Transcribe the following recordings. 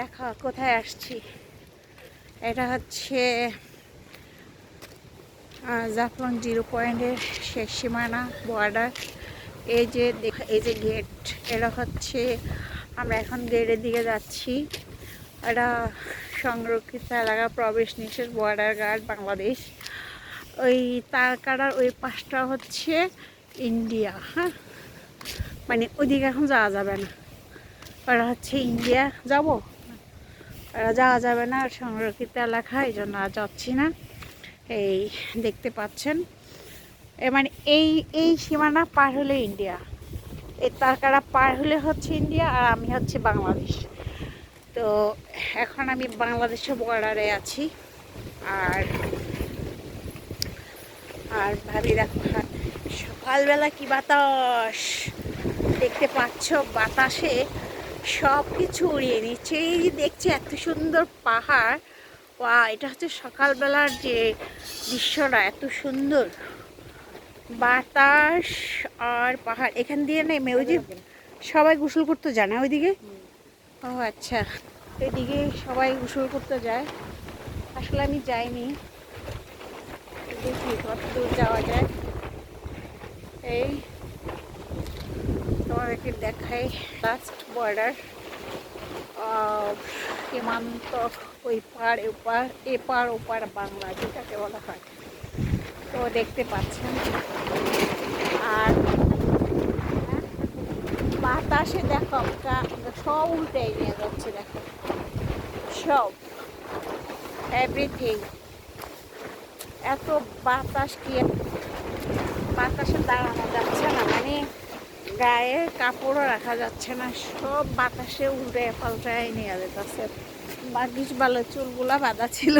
দেখা, কোথায় আসছি? এটা হচ্ছে জাফলং জিরো পয়েন্টের শেষ সীমানা বর্ডার এই যে এই যে গেট এটা হচ্ছে, আমরা এখন গেটের দিকে যাচ্ছি। এটা সংরক্ষিত এলাকা, প্রবেশ নিষেধ বর্ডার গার্ড বাংলাদেশ। ওই তার কাটার ওই পাশটা হচ্ছে ইন্ডিয়া হ্যাঁ? মানে ওইদিকে এখন যাওয়া যাবে না। ওরা হচ্ছে ইন্ডিয়া। যাব? যাওয়া যাবে না, সংরক্ষিত এলাকা, এই জন্য আর যাচ্ছি না। এই দেখতে পাচ্ছেন মানে এই এই সীমানা পার হলে ইন্ডিয়া। এই তারকারা পার হলে হচ্ছে ইন্ডিয়া আর আমি হচ্ছে বাংলাদেশ। তো এখন আমি বাংলাদেশের বর্ডারে আছি। আর আর ভাবি দেখো সকালবেলা কি বাতাস? দেখতে পাচ্ছ বাতাসে সব কিছু উড়িয়ে নিচ্ছে এই দেখছি এত সুন্দর পাহাড়। ওয়া এটা হচ্ছে সকালবেলার যে দৃশ্যটা, এত সুন্দর। বাতাস আর পাহাড়, এখান দিয়ে নেমে ওই যে সবাই গোসল করতে যায় না ওইদিকে? ও আচ্ছা এদিকে সবাই গোসল করতে যায়। আসলে আমি যাইনি। দেখি কত দূর যাওয়া যায়। এই তোমাদেরকে দেখাই লাস্ট বর্ডার সীমান্ত ওই পার এপার এপার ওপার বাংলা, যেটাকে বলা হয়। তো দেখতে পাচ্ছেন। আর বাতাসে দেখো সব উল্টে নিয়ে যাচ্ছে, দেখো। সব। এভরিথিং এত বাতাস কি বাতাসে দাঁড়ানো যাচ্ছে না মানে গায়ে কাপড়ও রাখা যাচ্ছে না সব বাতাসে উল্টে পাল্টায় নিয়ে যেতেছে। বাগিস ভালো চুলগুলা বাঁধা ছিল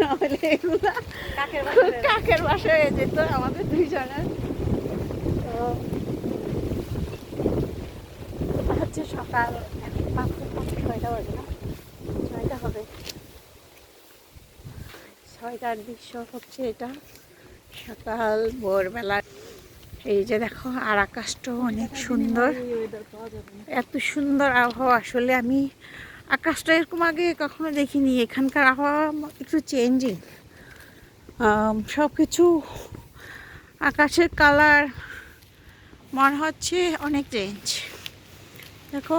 নাহলে এগুলা কাকের বাসা হয়ে যেত। আমাদের দুইজনের। তো হচ্ছে সকাল ছয়টা বাজে না? ছয়টা হবে। ছয়টার দৃশ্য হচ্ছে এটা। সকাল ভোরবেলা এই যে দেখো, আর আকাশটাও অনেক সুন্দর। এত সুন্দর আবহাওয়া। আসলে আমি আকাশটা এরকম আগে কখনো দেখিনি। এখানকার আবহাওয়া একটু চেঞ্জিং সব কিছু আকাশের কালার মনে হচ্ছে অনেক চেঞ্জ দেখো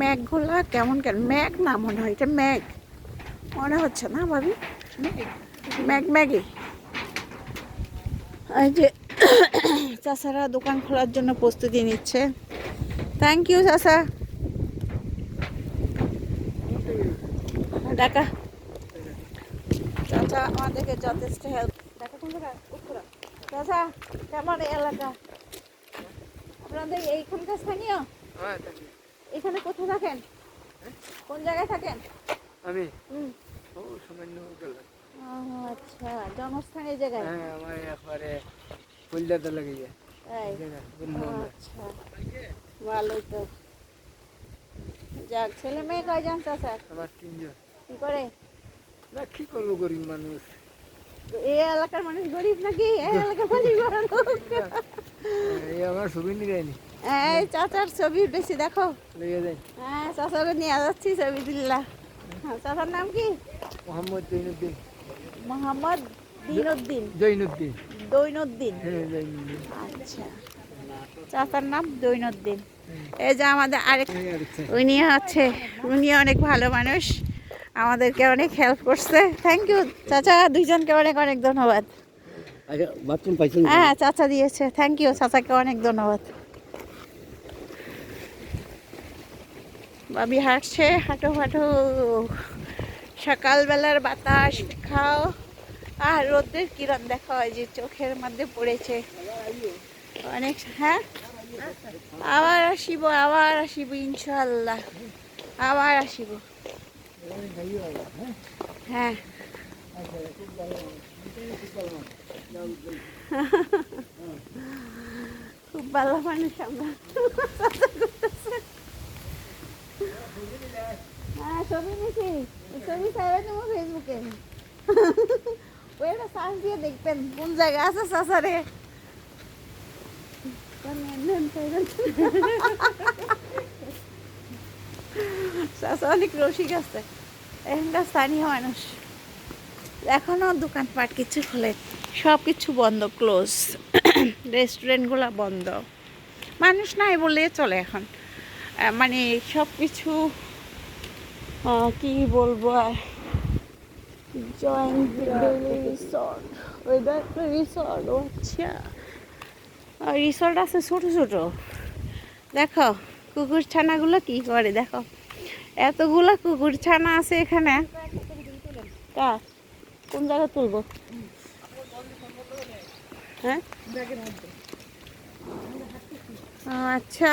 ম্যাগগুলা কেমন কেন? ম্যাগ না মনে হয়, এটা ম্যাগ মনে হচ্ছে না ভাবি? ম্যাগ ম্যাগি এই যে চাষারা দোকান খোলার জন্য প্রস্তুতি নিচ্ছে। থ্যাংক ইউ চাষা। ডাকা চাচা আমাদেরকে যথেষ্ট হেল্প ডাকা কোন জায়গা চাচা কেমন এই এলাকা? আপনাদের এইখানকার স্থানীয়? এখানে কোথায় থাকেন? কোন জায়গায় থাকেন? আমি? হুম। ও সামান্য আচ্ছা জন্মস্থান এই জায়গায়? হ্যাঁ আমার একবারে ফুলদাতে লাগিয়ে তাই? আচ্ছা ভালোই তো। যাক ছেলে মেয়ে কয়জন চাচা? আমার তিনজন। কি করে? না কি করব গরিব মানুষ? এই এলাকার মানুষ গরিব নাকি? এই এলাকার মানুষ এই আমার ছবি এই চাচার ছবি বেশি দেখো। যায়। হ্যাঁ নিয়ে যাচ্ছি ছবি দিল্লা চাচার নাম কি? মোহাম্মদ জৈনুদ্দিন মোহাম্মদ দিনউদ্দিন জৈনুদ্দিন। দৈনুদ্দিন। হ্যাঁ আচ্ছা। চাচার নাম দৈনুদ্দিন। এই যে আমাদের আরেক। উনি আছে উনি অনেক ভালো মানুষ। আমাদেরকে অনেক হেল্প করছে। থ্যাংক ইউ চাচা। দুইজনকে অনেক অনেক ধন্যবাদ। আচ্ছা হ্যাঁ চাচা দিয়েছে। থ্যাংক ইউ চাচাকে অনেক ধন্যবাদ। বাবি হাঁটছে হাঁটো হাঁটো। সকালবেলার বাতাস, খাও। আর রোদের কিরণ দেখা হয় যে চোখের মধ্যে পড়েছে। অনেক হ্যাঁ? আবার আসিব আবার আসিব ইনশাল্লাহ আবার আসিব। হ্যাঁ। খুব ভালো মানুষ আমরা। হ্যাঁ ছবি নিছি ছবি আছে এখানকার স্থানীয় মানুষ এখনও দোকানপাট কিছু খোলে সব কিছু বন্ধ ক্লোজ রেস্টুরেন্টগুলো বন্ধ। মানুষ নাই বলে চলে এখন। মানে সব কিছু কি বলব আর? জয়েন্ট রিসর্ট ওইটা একটা রিসর্ট আচ্ছা। রিসর্ট আছে ছোট ছোট। দেখো কুকুর ছানাগুলো কি করে, দেখো। এতগুলো কুকুর ছানা আছে এখানে। কা কোন জায়গায় তুলবো? হ্যাঁ? আচ্ছা